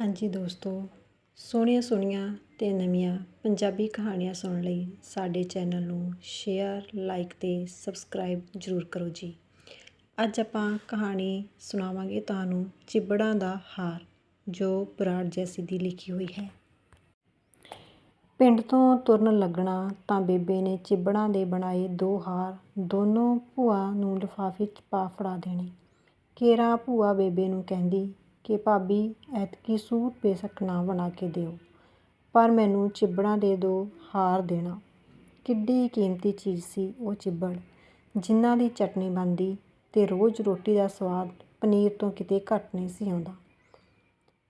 ਹਾਂਜੀ ਦੋਸਤੋ, ਸੋਹਣੀਆਂ ਸੋਹਣੀਆਂ ਅਤੇ ਨਵੀਆਂ ਪੰਜਾਬੀ ਕਹਾਣੀਆਂ ਸੁਣਨ ਲਈ ਸਾਡੇ ਚੈਨਲ ਨੂੰ ਸ਼ੇਅਰ ਲਾਈਕ ਅਤੇ ਸਬਸਕ੍ਰਾਈਬ ਜ਼ਰੂਰ ਕਰੋ ਜੀ। ਅੱਜ ਆਪਾਂ ਕਹਾਣੀ ਸੁਣਾਵਾਂਗੇ ਤੁਹਾਨੂੰ ਚਿਬੜਾਂ ਦਾ ਹਾਰ, ਜੋ ਬਰਾੜ ਜੈਸੀ ਦੀ ਲਿਖੀ ਹੋਈ ਹੈ। ਪਿੰਡ ਤੋਂ ਤੁਰਨ ਲੱਗਣਾ ਤਾਂ ਬੇਬੇ ਨੇ ਚਿਬੜਾਂ ਦੇ ਬਣਾਏ ਦੋ ਹਾਰ, ਦੋਨੋਂ ਭੂਆ ਨੂੰ ਲਿਫਾਫੇ 'ਚ ਪਾ ਫੜਾ ਦੇਣੇ। ਕੇਰਾਂ ਭੂਆ ਬੇਬੇ ਨੂੰ ਕਹਿੰਦੀ ਕਿ ਭਾਬੀ, ਐਤਕੀ ਸੂਟ ਬੇਸ਼ੱਕ ਨਾ ਬਣਾ ਕੇ ਦਿਓ, ਪਰ ਮੈਨੂੰ ਚਿੱਬੜਾਂ ਦੇ ਦੋ ਹਾਰ ਦੇਣਾ। ਕਿੱਡੀ ਕੀਮਤੀ ਚੀਜ਼ ਸੀ ਉਹ ਚਿੱਬੜ, ਜਿਨ੍ਹਾਂ ਦੀ ਚਟਨੀ ਬਣਦੀ ਅਤੇ ਰੋਜ਼ ਰੋਟੀ ਦਾ ਸਵਾਦ ਪਨੀਰ ਤੋਂ ਕਿਤੇ ਘੱਟ ਨਹੀਂ ਸੀ ਆਉਂਦਾ।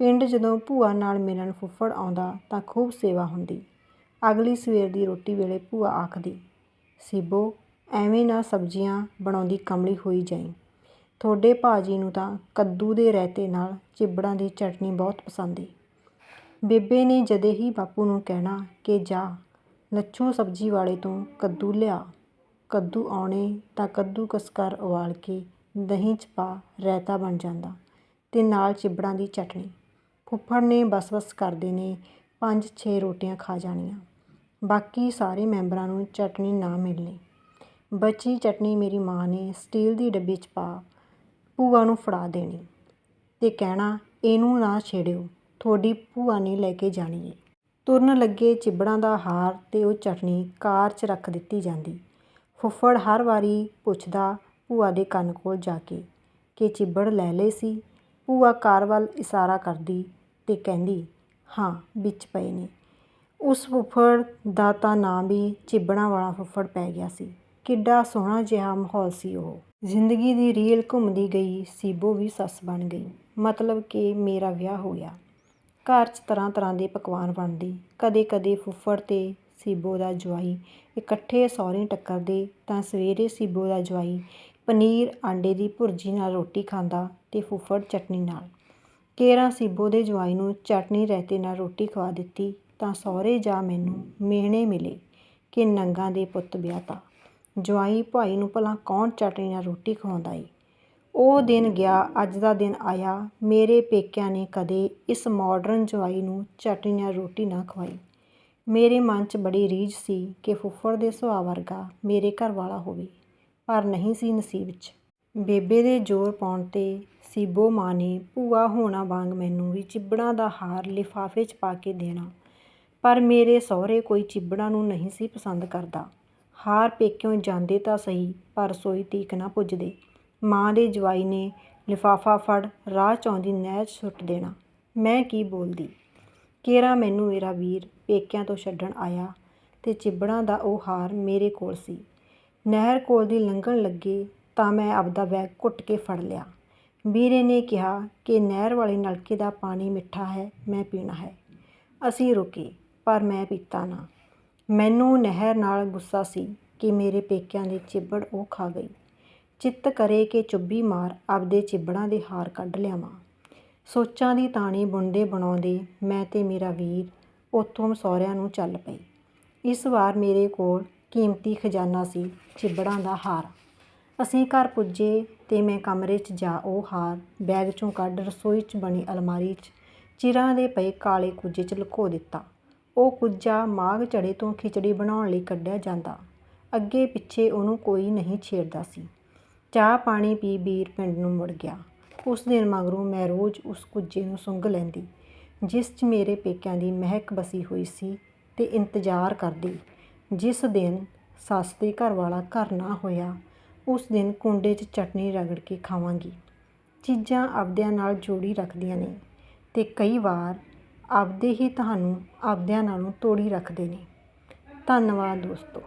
ਪਿੰਡ ਜਦੋਂ ਭੂਆ ਨਾਲ ਮਿਲਣ ਫੁੱਫੜ ਆਉਂਦਾ ਤਾਂ ਖੂਬ ਸੇਵਾ ਹੁੰਦੀ। ਅਗਲੀ ਸਵੇਰ ਦੀ ਰੋਟੀ ਵੇਲੇ ਭੂਆ ਆਖਦੀ, ਸੀਬੋ, ਐਵੇਂ ਨਾ ਸਬਜ਼ੀਆਂ ਬਣਾਉਂਦੀ ਕਮਲੀ ਹੋਈ ਜਾਈ। ਤੁਹਾਡੇ ਭਾਅ ਜੀ ਨੂੰ ਤਾਂ ਕੱਦੂ ਦੇ ਰਾਇਤੇ ਨਾਲ ਚਿੱਬੜਾਂ ਦੀ ਚਟਣੀ ਬਹੁਤ ਪਸੰਦ ਏ। ਬੇਬੇ ਨੇ ਜਦੇ ਹੀ ਬਾਪੂ ਨੂੰ ਕਹਿਣਾ ਕਿ ਜਾ, ਲੱਛੂ ਸਬਜ਼ੀ ਵਾਲੇ ਤੋਂ ਕੱਦੂ ਲਿਆ, ਕੱਦੂ ਆਉਣੇ ਤਾਂ ਕੱਦੂ ਕਸਕਰ ਉਬਾਲ ਕੇ ਦਹੀਂ 'ਚ ਪਾ ਰਾਇਤਾ ਬਣ ਜਾਂਦਾ ਅਤੇ ਨਾਲ ਚਿਬੜਾਂ ਦੀ ਚਟਣੀ ਫੁੱਫੜ ਨੇ ਬਸ-ਬਸ ਕਰਦੇ ਨੇ ਪੰਜ ਛੇ ਰੋਟੀਆਂ ਖਾ ਜਾਣੀਆਂ। ਬਾਕੀ ਸਾਰੇ ਮੈਂਬਰਾਂ ਨੂੰ ਚਟਨੀ ਨਾ ਮਿਲਣੀ। ਬਚੀ ਚਟਨੀ ਮੇਰੀ ਮਾਂ ਨੇ ਸਟੀਲ ਦੀ ਡੱਬੀ 'ਚ ਪਾ ਭੂਆ ਨੂੰ ਫੜਾ ਦੇਣੀ ਅਤੇ ਕਹਿਣਾ, ਇਹਨੂੰ ਨਾ ਛੇੜਿਓ, ਤੁਹਾਡੀ ਭੂਆ ਨੇ ਲੈ ਕੇ ਜਾਣੀ ਏ। ਤੁਰਨ ਲੱਗੇ ਚਿੱਬੜਾਂ ਦਾ ਹਾਰ ਅਤੇ ਉਹ ਚਟਣੀ ਕਾਰ 'ਚ ਰੱਖ ਦਿੱਤੀ ਜਾਂਦੀ। ਫੁੱਫੜ ਹਰ ਵਾਰੀ ਪੁੱਛਦਾ ਭੂਆ ਦੇ ਕੰਨ ਕੋਲ ਜਾ ਕੇ ਕਿ ਚਿੱਬੜ ਲੈ ਲਏ ਸੀ? ਭੂਆ ਕਾਰ ਵੱਲ ਇਸ਼ਾਰਾ ਕਰਦੀ ਅਤੇ ਕਹਿੰਦੀ, ਹਾਂ, ਵਿੱਚ ਪਏ ਨੇ। ਉਸ ਫੁੱਫੜ ਦਾ ਤਾਂ ਨਾਂ ਵੀ ਚਿੱਬੜਾਂ ਵਾਲਾ ਫੁੱਫੜ ਪੈ ਗਿਆ ਸੀ। ਕਿੱਡਾ ਸੋਹਣਾ ਜਿਹਾ ਮਾਹੌਲ ਸੀ ਉਹ। ਜ਼ਿੰਦਗੀ ਦੀ ਰੀਲ ਘੁੰਮਦੀ ਗਈ ਸੀਬੋ ਵੀ ਸੱਸ ਬਣ ਗਈ। ਮਤਲਬ ਕਿ ਮੇਰਾ ਵਿਆਹ ਹੋ ਗਿਆ। ਘਰ 'ਚ ਤਰ੍ਹਾਂ ਤਰ੍ਹਾਂ ਦੇ ਪਕਵਾਨ ਬਣਦੇ। ਕਦੇ ਕਦੇ ਫੁੱਫੜ ਅਤੇ ਸੀਬੋ ਦਾ ਜਵਾਈ ਇਕੱਠੇ ਸਹੁਰੇ ਟੱਕਰਦੇ ਤਾਂ ਸਵੇਰੇ ਸੀਬੋ ਦਾ ਜਵਾਈ ਪਨੀਰ ਆਂਡੇ ਦੀ ਭੁਰਜੀ ਨਾਲ ਰੋਟੀ ਖਾਂਦਾ ਅਤੇ ਫੁੱਫੜ ਚਟਨੀ ਨਾਲ। ਕੇਰਾਂ ਸੀਬੋ ਦੇ ਜਵਾਈ ਨੂੰ ਚਟਨੀ ਰਾਇਤੇ ਨਾਲ ਰੋਟੀ ਖਵਾ ਦਿੱਤੀ ਤਾਂ ਸਹੁਰੇ ਜਾ ਮੈਨੂੰ ਮਿਹਣੇ ਮਿਲੇ ਕਿ ਨੰਗਾ ਦੇ ਪੁੱਤ ਵਿਆਹ ਤਾ ਜਵਾਈ ਭਾਈ ਨੂੰ ਭਲਾ ਕੌਣ ਚਟਨੀ ਨਾਲ ਰੋਟੀ ਖਵਾਉਂਦਾ ਏ ਉਹ ਦਿਨ ਗਿਆ, ਅੱਜ ਦਾ ਦਿਨ ਆਇਆ, ਮੇਰੇ ਪੇਕਿਆਂ ਨੇ ਕਦੇ ਇਸ ਮਾਡਰਨ ਜਵਾਈ ਨੂੰ ਚਟਣੀ ਨਾਲ ਰੋਟੀ ਨਾ ਖਵਾਈ। ਮੇਰੇ ਮਨ 'ਚ ਬੜੀ ਰੀਝ ਸੀ ਕਿ ਫੁੱਫੜ ਦੇ ਸੁਭਾਅ ਵਰਗਾ ਮੇਰੇ ਘਰ ਵਾਲਾ ਹੋਵੇ, ਪਰ ਨਹੀਂ ਸੀ ਨਸੀਬ 'ਚ। ਬੇਬੇ ਦੇ ਜ਼ੋਰ ਪਾਉਣ ਤੇ ਸੀਬੋ ਮਾਂ ਨੇ ਭੂਆ ਹੋਣਾ ਵਾਂਗ ਮੈਨੂੰ ਵੀ ਚਿੱਬੜਾਂ ਦਾ ਹਾਰ ਲਿਫਾਫੇ 'ਚ ਪਾ ਕੇ ਦੇਣਾ, ਪਰ ਮੇਰੇ ਸਹੁਰੇ ਕੋਈ ਚਿੱਬੜਾਂ ਨੂੰ ਨਹੀਂ ਸੀ ਪਸੰਦ ਕਰਦਾ। ਹਾਰ ਪੇਕਿਓਂ ਜਾਂਦੇ ਤਾਂ ਸਹੀ, ਪਰ ਰਸੋਈ ਤੀਕ ਨਾ ਪੁੱਜਦੇ। ਮਾਂ ਦੇ ਜਵਾਈ ਨੇ ਲਿਫਾਫਾ ਫੜ, ਰਾਹ 'ਚ ਆਉਂਦੀ ਨਹਿਰ 'ਚ ਸੁੱਟ ਦੇਣਾ। ਮੈਂ ਕੀ ਬੋਲਦੀ? ਕੇਰਾਂ ਮੈਨੂੰ ਮੇਰਾ ਵੀਰ ਪੇਕਿਆਂ ਤੋਂ ਛੱਡਣ ਆਇਆ ਤੇ ਚਿੱਬੜਾਂ ਦਾ ਉਹ ਹਾਰ ਮੇਰੇ ਕੋਲ ਸੀ। ਨਹਿਰ ਕੋਲ ਦੀ ਲੰਘਣ ਲੱਗੇ ਤਾਂ ਮੈਂ ਆਪਦਾ ਬੈਗ ਘੁੱਟ ਕੇ ਫੜ ਲਿਆ। ਵੀਰੇ ਨੇ ਕਿਹਾ ਕਿ ਨਹਿਰ ਵਾਲੇ ਨਲਕੇ ਦਾ ਪਾਣੀ ਮਿੱਠਾ ਹੈ, ਮੈਂ ਪੀਣਾ ਹੈ। ਅਸੀਂ ਰੁਕੇ, ਪਰ ਮੈਂ ਪੀਤਾ ਨਾ। ਮੈਨੂੰ ਨਹਿਰ ਨਾਲ ਗੁੱਸਾ ਸੀ ਕਿ ਮੇਰੇ ਪੇਕਿਆਂ ਦੇ ਚਿੱਬੜ ਉਹ ਖਾ ਗਈ। ਚਿੱਤ ਕਰੇ ਕਿ ਚੁੱਭੀ ਮਾਰ ਆਪਦੇ ਚਿੱਬੜਾਂ ਦੇ ਹਾਰ ਕੱਢ ਲਿਆਵਾਂ। ਸੋਚਾਂ ਦੀ ਤਾਣੀ ਬੁਣਦੇ ਬਣਾਉਂਦੇ ਮੈਂ ਤੇ ਮੇਰਾ ਵੀਰ ਉੱਥੋਂ ਸਹੁਰਿਆਂ ਨੂੰ ਚੱਲ ਪਏ। ਇਸ ਵਾਰ ਮੇਰੇ ਕੋਲ ਕੀਮਤੀ ਖਜ਼ਾਨਾ ਸੀ ਚਿੱਬੜਾਂ ਦਾ ਹਾਰ। ਅਸੀਂ ਘਰ ਪੁੱਜੇ ਤੇ ਮੈਂ ਕਮਰੇ 'ਚ ਜਾ ਉਹ ਹਾਰ ਬੈਗ 'ਚੋਂ ਕੱਢ ਰਸੋਈ 'ਚ ਬਣੀ ਅਲਮਾਰੀ 'ਚ ਚਿਰਾਂ ਦੇ ਪਏ ਕਾਲੇ ਕੁੱਜੇ 'ਚ ਲੁਕੋ ਦਿੱਤਾ। ਉਹ ਕੁੱਜਾ ਮਾਘ ਚੜੇ ਤੋਂ ਖਿਚੜੀ ਬਣਾਉਣ ਲਈ ਕੱਢਿਆ ਜਾਂਦਾ। ਅੱਗੇ ਪਿੱਛੇ ਉਹਨੂੰ ਕੋਈ ਨਹੀਂ ਛੇੜਦਾ ਸੀ। ਚਾਹ ਪਾਣੀ ਪੀ ਬੀਰ ਪਿੰਡ ਨੂੰ ਮੁੜ ਗਿਆ। ਉਸ ਦਿਨ ਮਗਰੋਂ ਮੈਂ ਰੋਜ਼ ਉਸ ਕੁੱਜੇ ਨੂੰ ਸੁੰਘ ਲੈਂਦੀ, ਜਿਸ 'ਚ ਮੇਰੇ ਪੇਕਿਆਂ ਦੀ ਮਹਿਕ ਬਸੀ ਹੋਈ ਸੀ ਤੇ ਇੰਤਜ਼ਾਰ ਕਰਦੀ। ਜਿਸ ਦਿਨ ਸੱਸ ਦੇ ਘਰ ਵਾਲਾ ਘਰ ਨਾ ਹੋਇਆ, ਉਸ ਦਿਨ ਕੁੰਡੇ 'ਚ ਚਟਨੀ ਰਗੜ ਕੇ ਖਾਵਾਂਗੀ। ਚੀਜ਼ਾਂ ਆਪਦਿਆਂ ਨਾਲ ਜੋੜੀ ਰੱਖਦੀਆਂ ਨੇ ਤੇ ਕਈ ਵਾਰ ਆਪਦੇ ਹੀ ਤੁਹਾਨੂੰ ਆਪਦਿਆਂ ਨਾਲੋਂ ਤੋੜੀ ਰੱਖਦੇ ਨੇ। ਧੰਨਵਾਦ ਦੋਸਤੋ।